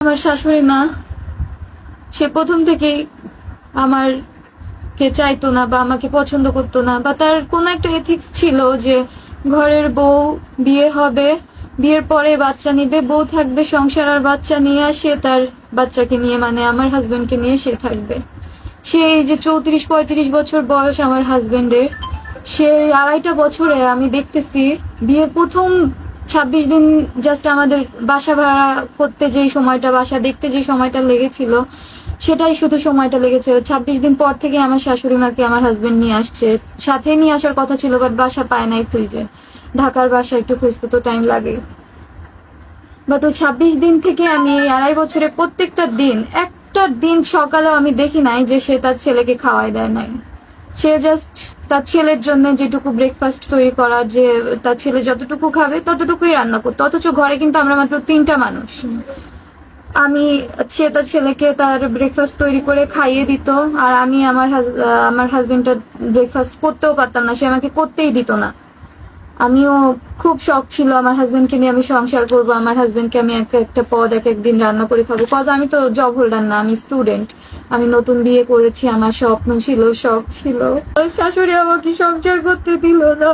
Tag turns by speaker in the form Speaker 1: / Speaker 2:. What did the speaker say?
Speaker 1: আমার শাশুড়ি মা, সে প্রথম থেকেই আমার কে চাইতো না বা আমাকে পছন্দ করতো না, বা তার কোনো একটা এথিক্স ছিল যে ঘরের বউ বিয়ে হবে, বিয়ের পরে বাচ্চা নিবে, বউ থাকবে, সংসার আর বাচ্চা নিয়ে সে তার বাচ্চাকে নিয়ে মানে আমার হাজবেন্ডকে নিয়ে সে থাকবে। সে এই যে চৌত্রিশ, পঁয়ত্রিশ বছর বয়স আমার হাজবেন্ডের সে আড়াইটা বছরে আমি দেখতেছি বিয়ের প্রথম ছাব্বিশ দিন জাস্ট আমাদের বাসা ভাড়া করতে যেই সময়টা, বাসা দেখতে যে সময়টা লেগেছিল, সেটাই শুধু সময়টা লেগেছে। ছাব্বিশ দিন পর থেকে আমার শাশুড়ি মাকে আমার হাজবেন্ড নিয়ে আসছে। সাথে নিয়ে আসার কথা ছিল বাট বাসা পায় নাই খুঁজে। ঢাকার বাসা একটু খুঁজতে তো টাইম লাগে। বাট ওই ছাব্বিশ দিন থেকে আমি আড়াই বছরে প্রত্যেকটা দিন, একটা দিন সকালে আমি দেখি নাই যে সে তার ছেলেকে খাওয়াই দেয় নাই। সে জাস্ট তার ছেলের জন্য যেটুকু ব্রেকফাস্ট তৈরি করা যে, তার ছেলে যতটুকু খাবে ততটুকুই রান্না করতো। অথচ ঘরে কিন্তু আমরা মাত্র তিনটা মানুষ। আমি, সে তার ছেলেকে তার ব্রেকফাস্ট তৈরি করে খাইয়ে দিত আর আমি আমার আমার হাজবেন্ডটা ব্রেকফাস্ট করতেও পারতাম না, সে আমাকে করতেই দিত না। আমিও খুব শখ ছিল আমার হাজবেন্ডকে নিয়ে আমি সংসার করব, আমার হাজবেন্ডকে আমি এক একটা পদ, এক একদিন রান্না করে খাব। কজ আমি তো জব হোল্ডার না, আমি স্টুডেন্ট আমি নতুন বিয়ে করেছি, আমার স্বপ্ন ছিল, শখ ছিল। শাশুড়ি আমাকে সংসার করতে দিল না।